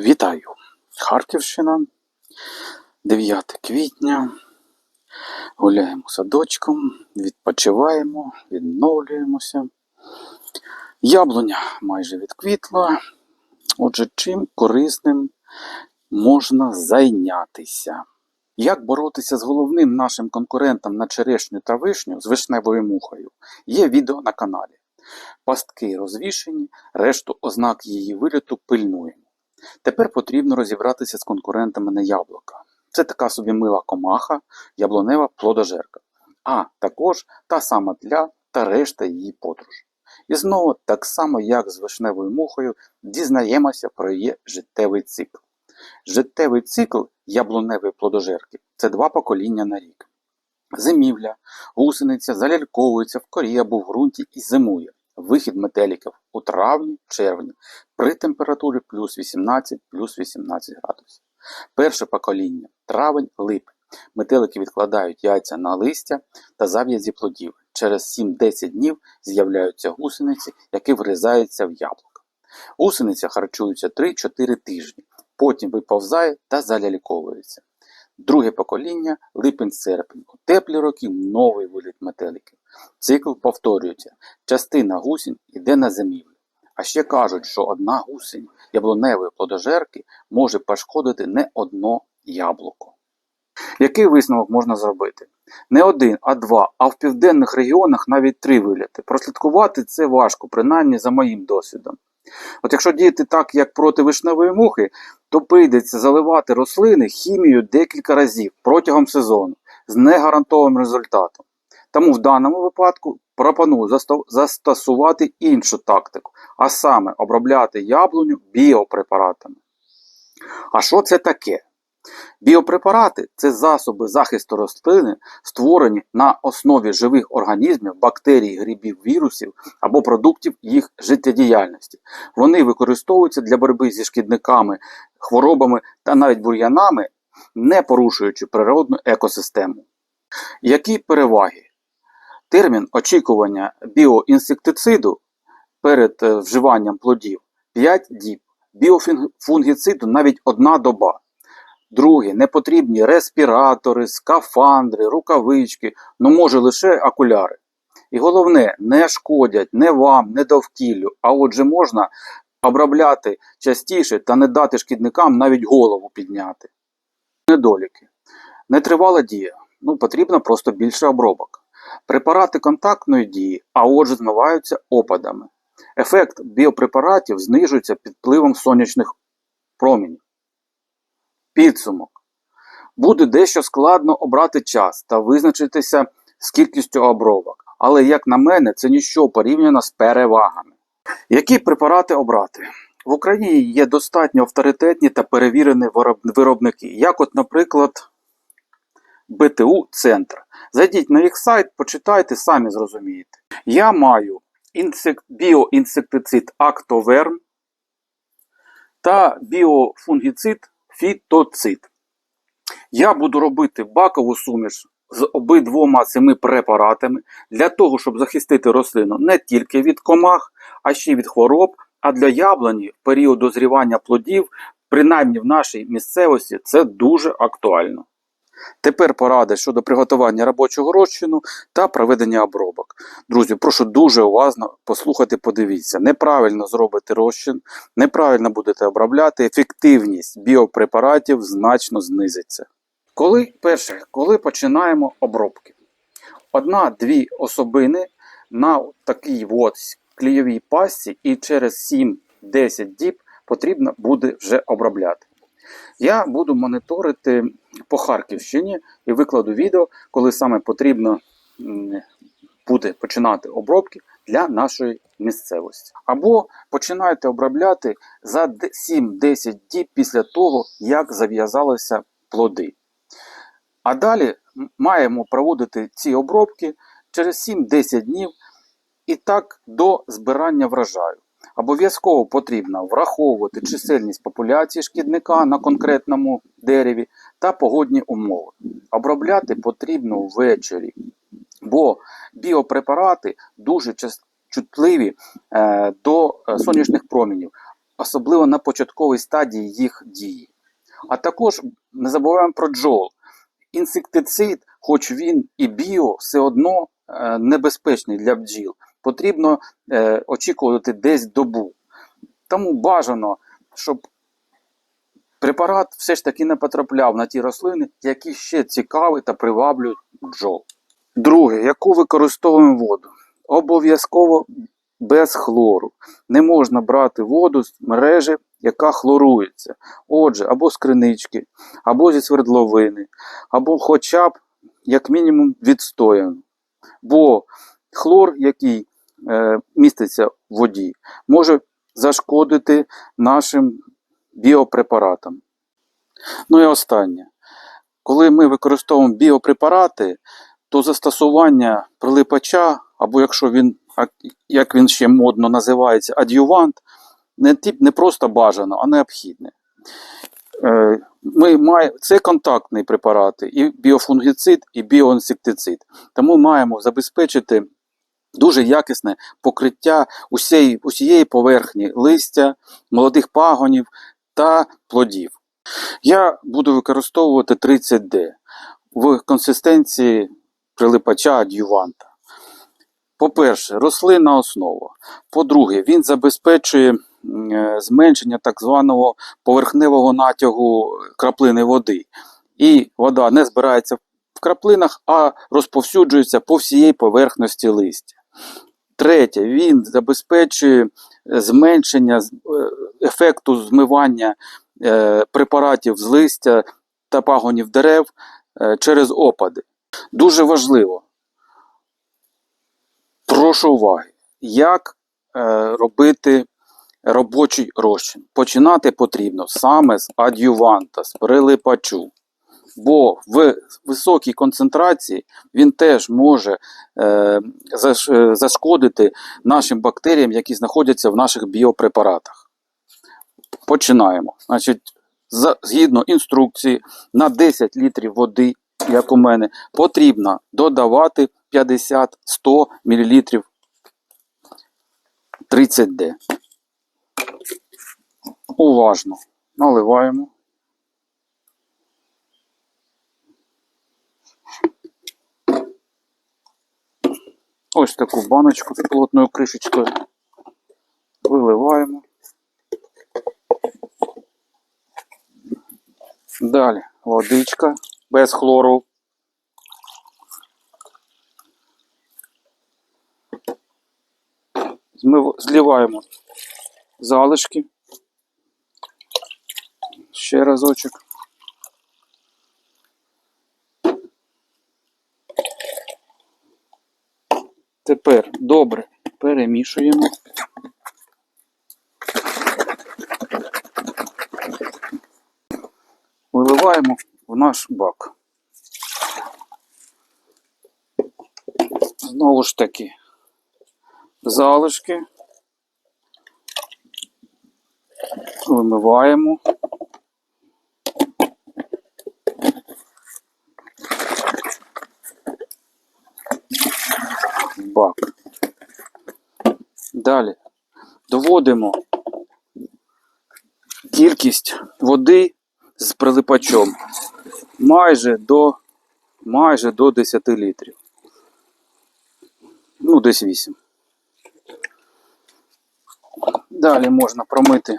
Вітаю! Харківщина, 9 квітня. Гуляємо садочком, відпочиваємо, відновлюємося. Яблуня майже відквітла. Отже, чим корисним можна зайнятися? Як боротися з головним нашим конкурентом на черешню та вишню з вишневою мухою? Є відео на каналі. Пастки розвішені, решту ознак її виліту пильнуємо. Тепер потрібно розібратися з конкурентами на яблука. Це така собі мила комаха, яблунева плодожерка, а також та сама тля та решта її подружжя. І знову, так само як з вишневою мухою, дізнаємося про її життєвий цикл. Життєвий цикл яблуневої плодожерки це два покоління на рік. Зимівля, гусениця заляльковується в корі або в ґрунті і зимує. Вихід метеликів у травні-червні при температурі плюс 18 плюс 18 градусів. Перше покоління травень-липень. Метелики відкладають яйця на листя та зав'язі плодів. Через 7-10 днів з'являються гусениці, які врізаються в яблуко. Гусениця харчується 3-4 тижні, потім виповзає та заляльковується. Друге покоління липень-серпень. У теплі роки новий виліт метеликів. Цикл повторюється. Частина гусінь йде на зимівлю. А ще кажуть, що одна гусінь яблуневої плодожерки може пошкодити не одно яблуко. Який висновок можна зробити? Не один, а два, а в південних регіонах навіть три виліти. Прослідкувати це важко, принаймні за моїм досвідом. От якщо діяти так, як проти вишневої мухи, то прийдеться заливати рослини хімією декілька разів протягом сезону з негарантованим результатом. Тому в даному випадку пропоную застосувати іншу тактику, а саме обробляти яблуню біопрепаратами. А що це таке? Біопрепарати це засоби захисту рослини, створені на основі живих організмів, бактерій, грибів, вірусів або продуктів їх життєдіяльності. Вони використовуються для боротьби зі шкідниками, хворобами та навіть бур'янами, не порушуючи природну екосистему. Які переваги? Термін очікування біоінсектициду перед е, вживанням плодів 5 діб, біофунгіциду навіть одна доба. Друге, не потрібні респіратори, скафандри, рукавички, ну може лише окуляри. І головне, не шкодять не вам, не довкіллю, а отже можна обробляти частіше та не дати шкідникам навіть голову підняти. Недоліки. Нетривала дія. Ну, потрібно просто більше обробок. Препарати контактної дії, а отже змиваються опадами. Ефект біопрепаратів знижується під впливом сонячних промінів. Підсумок. Буде дещо складно обрати час та визначитися з кількістю обробок, але, як на мене, це ніщо порівняно з перевагами. Які препарати обрати? В Україні є достатньо авторитетні та перевірені виробники, як, от, наприклад, БТУ Центр. Зайдіть на їх сайт, почитайте, самі зрозумієте. Я маю інсек... біоінсектицид Актоверм та біофунгіцид Фітоцид. Я буду робити бакову суміш з обидвома цими препаратами для того, щоб захистити рослину не тільки від комах, а ще й від хвороб. А для яблуні в період дозрівання плодів, принаймні в нашій місцевості, це дуже актуально. Тепер поради щодо приготування робочого розчину та проведення обробок. Друзі, прошу дуже уважно послухати, подивіться. Неправильно зробите розчин, неправильно будете обробляти, ефективність біопрепаратів значно знизиться. Коли, перше, коли починаємо обробки? Одна-дві особини на такій от клійовій пасті і через 7-10 діб потрібно буде вже обробляти. Я буду моніторити по Харківщині і викладу відео, коли саме потрібно буде починати обробки для нашої місцевості. Або починайте обробляти за 7-10 діб після того, як зав'язалися плоди. А далі маємо проводити ці обробки через 7-10 днів і так до збирання врожаю. Обов'язково потрібно враховувати чисельність популяції шкідника на конкретному дереві та погодні умови. Обробляти потрібно ввечері, бо біопрепарати дуже чутливі е, до е, сонячних промінів. особливо на початковій стадії їх дії. А також не забуваємо про джол. Інсектицид, хоч він і біо, все одно е, небезпечний для бджіл. Потрібно е, очікувати десь добу. Тому бажано, щоб препарат все ж таки не потрапляв на ті рослини, які ще цікаві та приваблюють бджол. Друге, яку використовуємо воду? Обов'язково без хлору. Не можна брати воду з мережі, яка хлорується. Отже, або з кринички, або зі свердловини, або хоча б, як мінімум, відстояно. Бо хлор, який міститься в воді, може зашкодити нашим біопрепаратам. Ну і останнє. Коли ми використовуємо біопрепарати, то застосування прилипача, або якщо він, як він ще модно називається, ад'ювант, не, не просто бажано, а необхідне. Е, Ми має, це контактні препарати, і біофунгіцид, і біоінсектицид. Тому маємо забезпечити дуже якісне покриття усієї, усієї поверхні листя, молодих пагонів та плодів. Я буду використовувати 30D в консистенції прилипача ад'юванта. По-перше, рослинна основа. По-друге, він забезпечує е, зменшення так званого поверхневого натягу краплини води. І вода не збирається в краплинах, а розповсюджується по всієї поверхності листя. Третє, він забезпечує е, зменшення е, ефекту змивання е, препаратів з листя та пагонів дерев через опади. Дуже важливо. Прошу уваги, як робити робочий розчин. Починати потрібно саме з ад'юванта, з прилипачу. Бо в високій концентрації він теж може е, е, зашкодити нашим бактеріям, які знаходяться в наших біопрепаратах. Починаємо. Значить, згідно інструкції, на 10 літрів води, як у мене, потрібно додавати 50-100 мл 30D. Уважно наливаємо. Ось таку баночку з плотною кришечкою. Виливаємо. Далі водичка без хлору. Змив... Зливаємо залишки. Ще разочок. Тепер добре перемішуємо. Виливаємо в наш бак. Знову ж таки, залишки. Вимиваємо. В бак. Далі доводимо кількість води з прилипачом майже до, майже до 10 літрів. Ну, десь 8. Далі можна промити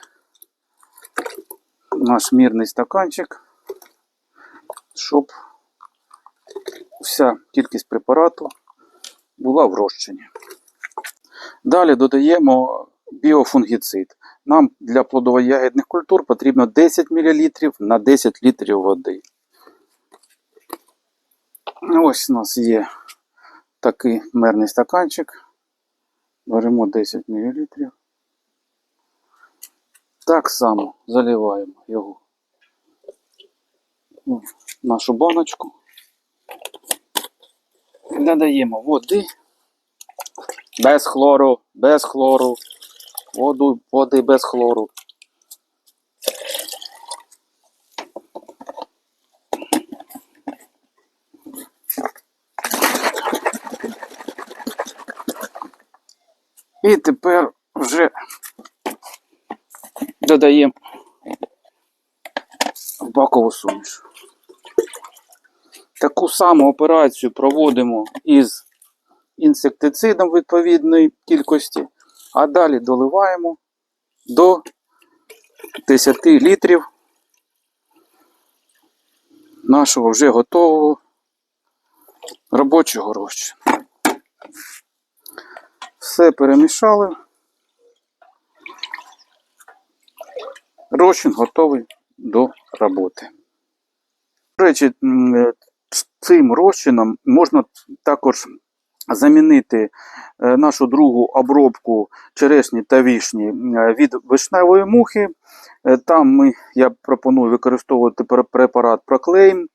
наш мірний стаканчик, щоб вся кількість препарату була в розчині. Далі додаємо біофунгіцид. Нам для плодово-ягідних культур потрібно 10 мл на 10 літрів води. Ось у нас є такий мерний стаканчик. Беремо 10 мл. Так само заливаємо його в нашу баночку. Додаємо води. Без хлору, без хлору. Воду, води без хлору. І тепер вже додаємо в бакову суміш. Таку саму операцію проводимо із інсектицидом відповідної кількості, а далі доливаємо до 10 літрів нашого вже готового робочого розчину. Все перемішали. Розчин готовий до роботи. До речі, цим розчином можна також замінити е, нашу другу обробку черешні та вішні е, від вишневої мухи. Е, Там ми, я пропоную використовувати препарат Proclaim,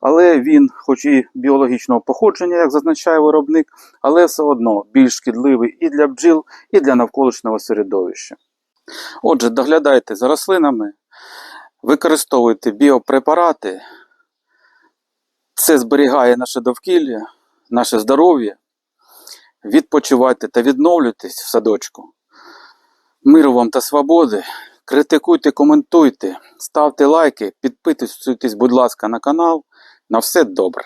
але він, хоч і біологічного походження, як зазначає виробник, але все одно більш шкідливий і для бджіл, і для навколишнього середовища. Отже, доглядайте за рослинами, використовуйте біопрепарати. Це зберігає наше довкілля, наше здоров'я. Відпочивайте та відновлюйтесь в садочку. Миру вам та свободи. Критикуйте, коментуйте, ставте лайки, підписуйтесь, будь ласка, на канал. На все добре.